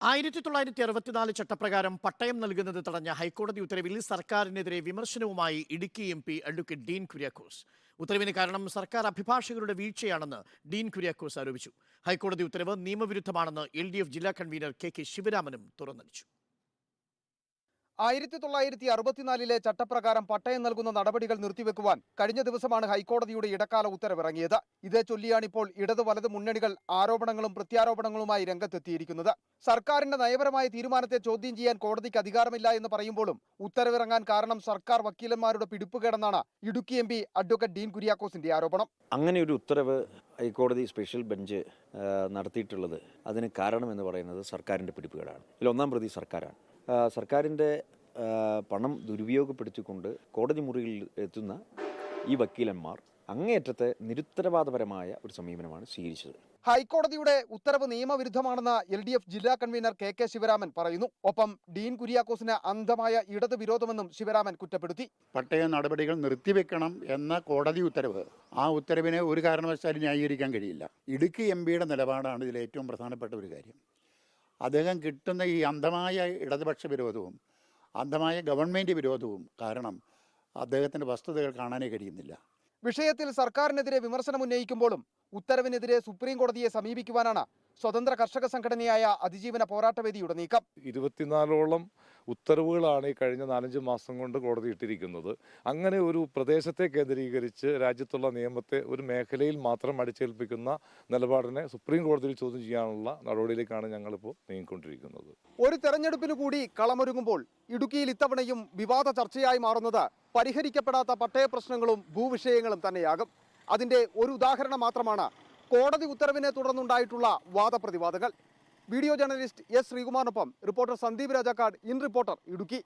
ആയിരത്തി തൊള്ളായിരത്തി അറുപത്തിനാല് ചട്ടപ്രകാരം പട്ടയം നൽകുന്നത് തടഞ്ഞ ഹൈക്കോടതി ഉത്തരവിൽ സർക്കാരിനെതിരെ വിമർശനവുമായി Idukki M P advocate Dean Kuriakose. ഉത്തരവിന് കാരണം സർക്കാർ അഭിഭാഷകരുടെ വീഴ്ചയാണെന്ന് ഡീൻ കുര്യാക്കോസ് ആരോപിച്ചു. ഹൈക്കോടതി ഉത്തരവ് നിയമവിരുദ്ധമാണെന്ന് എൽ ജില്ലാ കൺവീനർ കെ കെ ശിവരാമനും തുറന്നടിച്ചു. ആയിരത്തി തൊള്ളായിരത്തി അറുപത്തിനാലിലെ ചട്ടപ്രകാരം പട്ടയം നൽകുന്ന നടപടികൾ നിർത്തിവെക്കുവാൻ കഴിഞ്ഞ ദിവസമാണ് ഹൈക്കോടതിയുടെ ഇടക്കാല ഉത്തരവിറങ്ങിയത്. ഇതേ ചൊല്ലിയാണിപ്പോൾ ഇടതു വലത് മുന്നണികൾ ആരോപണങ്ങളും പ്രത്യാരോപണങ്ങളുമായി രംഗത്തെത്തിയിരിക്കുന്നത്. സർക്കാരിന്റെ നയപരമായ തീരുമാനത്തെ ചോദ്യം ചെയ്യാൻ കോടതിക്ക് അധികാരമില്ല എന്ന് പറയുമ്പോഴും ഉത്തരവിറങ്ങാൻ കാരണം സർക്കാർ വക്കീലന്മാരുടെ പിടിപ്പുകേടെന്നാണ് Idukki M P advocate Dean കുര്യാക്കോസിന്റെ ആരോപണം. അങ്ങനെ ഒരു ഉത്തരവ് ഹൈക്കോടതി സ്പെഷ്യൽ ബെഞ്ച് നടത്തിയിട്ടുള്ളത്. അതിന് കാരണം എന്ന് പറയുന്നത് സർക്കാരിന്റെ പിടിപ്പുകേടാണ്. ഇതിൽ ഒന്നാം പ്രതി സർക്കാരാണ്. സർക്കാരിന്റെ പണം ദുരുപയോഗപ്പെടുത്തിക്കൊണ്ട് കോടതി മുറിയിൽ എത്തുന്ന ഈ വക്കീലന്മാർ അങ്ങേയറ്റത്തെ നിരുത്തരവാദപരമായ ഒരു സമീപനമാണ് സ്വീകരിച്ചത്. ഹൈക്കോടതിയുടെ ഉത്തരവ് നിയമവിരുദ്ധമാണെന്ന് എൽ ഡി എഫ് ജില്ലാ കൺവീനർ കെ കെ ശിവരാമൻ പറയുന്നു. ഒപ്പം ഡീൻ കുര്യാക്കോസിന് അന്ധമായ ഇടത് വിരോധമെന്നും ശിവരാമൻ കുറ്റപ്പെടുത്തി. പട്ടയ നടപടികൾ നിർത്തിവെക്കണം എന്ന കോടതി ഉത്തരവ്. ആ ഉത്തരവിനെ ഒരു കാരണവശാലും ന്യായീകരിക്കാൻ കഴിയില്ല. ഇടുക്കി എം പിയുടെ നിലപാടാണ് ഇതിൽ ഏറ്റവും പ്രധാനപ്പെട്ട ഒരു കാര്യം. അദ്ദേഹം കിട്ടുന്ന ഈ അന്ധമായ ഇടതുപക്ഷ വിരോധവും അന്ധമായ ഗവൺമെന്റ് വിരോധവും കാരണം അദ്ദേഹത്തിന്റെ വസ്തുതകൾ കാണാനേ കഴിയുന്നില്ല. വിഷയത്തിൽ സർക്കാരിനെതിരെ വിമർശനം ഉന്നയിക്കുമ്പോഴും ഉത്തരവിനെതിരെ സുപ്രീം കോടതിയെ സമീപിക്കുവാനാണ് സ്വതന്ത്ര കർഷക സംഘടനയായ അതിജീവന പോരാട്ടവേദിയുടെ നീക്കം. ഇരുപത്തിനാലോളം ഉത്തരവുകളാണ് ഈ കഴിഞ്ഞ നാലഞ്ച് മാസം കൊണ്ട് കോടതി ഇട്ടിരിക്കുന്നത്. അങ്ങനെ ഒരു പ്രദേശത്തെ കേന്ദ്രീകരിച്ച് രാജ്യത്തുള്ള നിയമത്തെ ഒരു മേഖലയിൽ മാത്രം അടിച്ചേൽപ്പിക്കുന്ന നിലപാടിനെ സുപ്രീം കോടതിയിൽ ചോദ്യം ചെയ്യാനുള്ള നടപടിയിലേക്കാണ് ഞങ്ങളിപ്പോൾ നീങ്ങിക്കൊണ്ടിരിക്കുന്നത്. ഒരു തെരഞ്ഞെടുപ്പിന് കൂടി കളമൊരുങ്ങുമ്പോൾ ഇടുക്കിയിൽ ഇത്തവണയും വിവാദ ചർച്ചയായി മാറുന്നത് പരിഹരിക്കപ്പെടാത്ത പട്ടയ പ്രശ്നങ്ങളും ഭൂവിഷയങ്ങളും തന്നെയാകും. അതിന്റെ ഒരു ഉദാഹരണം മാത്രമാണ് കോടതി ഉത്തരവിനെ തുടർന്നുണ്ടായിട്ടുള്ള വാദപ്രതിവാദങ്ങൾ. Video journalist S ശ്രീകുമാറിനൊപ്പം reporter Sandeep Rajakkad in reporter Idukki.